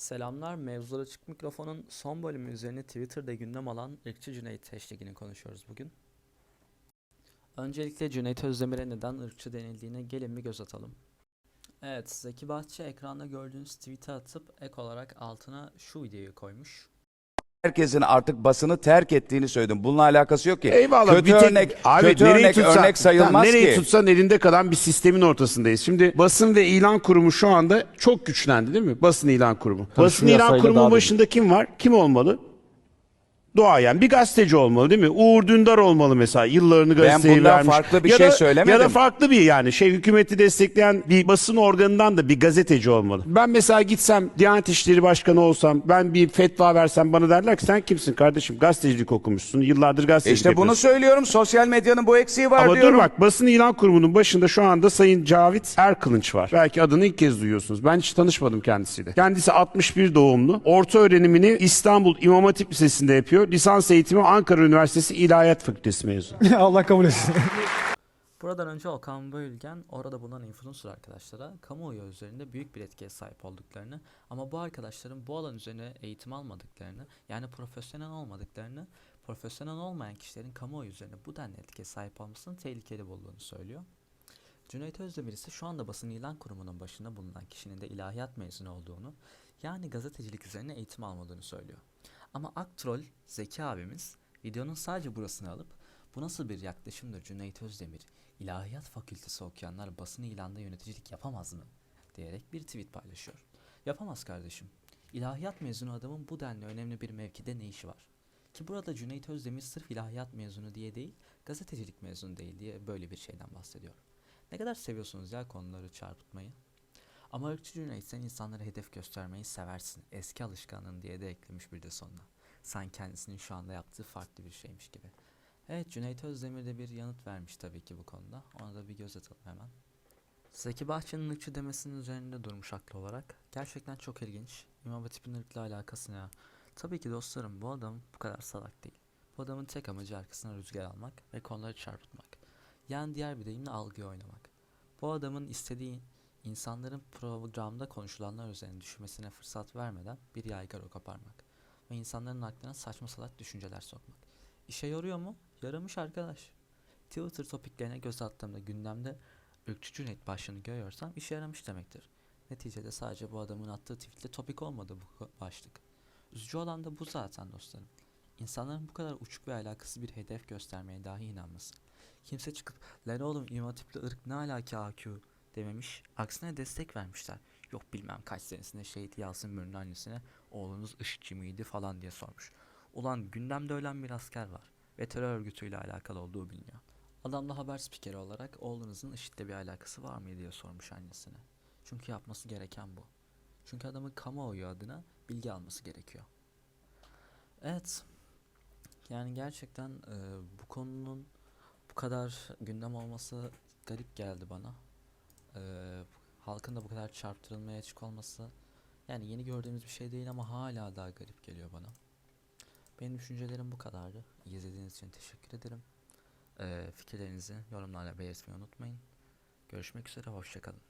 Selamlar. Mevzular Açık Mikrofon'un son bölümü üzerine Twitter'da gündem alan ırkçı Cüneyt hashtagini konuşuyoruz bugün. Öncelikle Cüneyt Özdemir'e neden ırkçı denildiğine gelin bir göz atalım. Evet, Zeki Bahçe ekranda gördüğünüz tweet'e atıp ek olarak altına şu videoyu koymuş. Herkesin artık basını terk ettiğini söyledim. Bununla alakası yok ki. Eyvallah. Kötü bir tek, örnek, Abi, kötü nereyi örnek, tutsa- örnek sayılmaz Tamam, Nereyi ki. tutsan elinde kalan bir sistemin ortasındayız. Şimdi basın ve ilan kurumu şu anda çok güçlendi değil mi? Basın ilan kurumu. basın şu ilan yasayla kurumunun başında kim var? Kim olmalı? Doğayan bir gazeteci olmalı değil mi? Uğur Dündar olmalı mesela yıllarını gazeteye bundan vermiş. farklı bir ya şey da, söylemedim. Ya da farklı bir yani şey hükümeti destekleyen bir basın organından da bir gazeteci olmalı. Ben mesela gitsem Diyanet İşleri Başkanı olsam ben bir fetva versem bana derler ki sen kimsin kardeşim gazetecilik okumuşsun yıllardır gazetecilik İşte bunu yapıyorsun. söylüyorum. Sosyal medyanın bu eksiği var Ama diyorum. dur bak basın ilan kurumunun başında şu anda Sayın Cavit Erkılınç var. Belki adını ilk kez duyuyorsunuz. Ben hiç tanışmadım kendisiyle. Kendisi 61 doğumlu. Orta öğrenimini İstanbul İmam Hatip Lisesi'nde yapıyor. Lisans eğitimi Ankara Üniversitesi İlahiyat Fakültesi mezunu. Allah kabul etsin. Buradan önce Okan Bölgen orada bulunan influencer arkadaşlara kamuoyu üzerinde büyük bir etkiye sahip olduklarını ama bu arkadaşların bu alan üzerine eğitim almadıklarını yani profesyonel olmadıklarını profesyonel olmayan kişilerin kamuoyu üzerine bu denli etkiye sahip olmasının tehlikeli bulduğunu söylüyor. Cüneyt Özdemir ise şu anda basın ilan kurumunun başında bulunan kişinin de ilahiyat mezunu olduğunu yani gazetecilik üzerine eğitim almadığını söylüyor. Ama Aktrol Zeki abimiz videonun sadece burasını alıp bu nasıl bir yaklaşımdır Cüneyt Özdemir? İlahiyat fakültesi okuyanlar basın ilanda yöneticilik yapamaz mı? diyerek bir tweet paylaşıyor. Yapamaz kardeşim. İlahiyat mezunu adamın bu denli önemli bir mevkide ne işi var? Ki burada Cüneyt Özdemir sırf ilahiyat mezunu diye değil, gazetecilik mezunu değil diye böyle bir şeyden bahsediyor. Ne kadar seviyorsunuz ya konuları çarpıtmayı? Ama ırkçı sen insanlara hedef göstermeyi seversin. Eski alışkanlığın diye de eklemiş bir de sonuna. Sen kendisinin şu anda yaptığı farklı bir şeymiş gibi. Evet Cüneyt Özdemir de bir yanıt vermiş tabii ki bu konuda. Ona da bir göz atalım hemen. Zeki Bahçe'nin ırkçı demesinin üzerinde durmuş haklı olarak. Gerçekten çok ilginç. İmam Hatip'in ırkla alakası ne? Tabii ki dostlarım bu adam bu kadar salak değil. Bu adamın tek amacı arkasına rüzgar almak ve konuları çarpıtmak. Yani diğer bir deyimle algıyı oynamak. Bu adamın istediği insanların programda konuşulanlar üzerine düşmesine fırsat vermeden bir yaygara koparmak. Ve insanların aklına saçma salak düşünceler sokmak. İşe yarıyor mu? Yaramış arkadaş. Twitter topiklerine göz attığımda gündemde ırkçı Cüneyt başlığını görüyorsam işe yaramış demektir. Neticede sadece bu adamın attığı tweetle topik olmadı bu başlık. Üzücü olan da bu zaten dostlarım. İnsanların bu kadar uçuk ve alakası bir hedef göstermeye dahi inanması. Kimse çıkıp lan oğlum İmam Hatip'le ırk ne alaka AQ dememiş. Aksine destek vermişler. Yok bilmem kaç senesinde şehit Yasin Mür'ün annesine oğlunuz IŞİD'ci miydi falan diye sormuş. Ulan gündemde ölen bir asker var ve terör örgütüyle alakalı olduğu biliniyor. Adam da haber spikeri olarak oğlunuzun IŞİD'le bir alakası var mı diye sormuş annesine. Çünkü yapması gereken bu. Çünkü adamın kamuoyu adına bilgi alması gerekiyor. Evet. Yani gerçekten e, bu konunun bu kadar gündem olması garip geldi bana. E, halkın da bu kadar çarptırılmaya açık olması yani yeni gördüğümüz bir şey değil ama hala daha garip geliyor bana. Benim düşüncelerim bu kadardı. İzlediğiniz için teşekkür ederim. E, fikirlerinizi yorumlarla belirtmeyi unutmayın. Görüşmek üzere, hoşçakalın.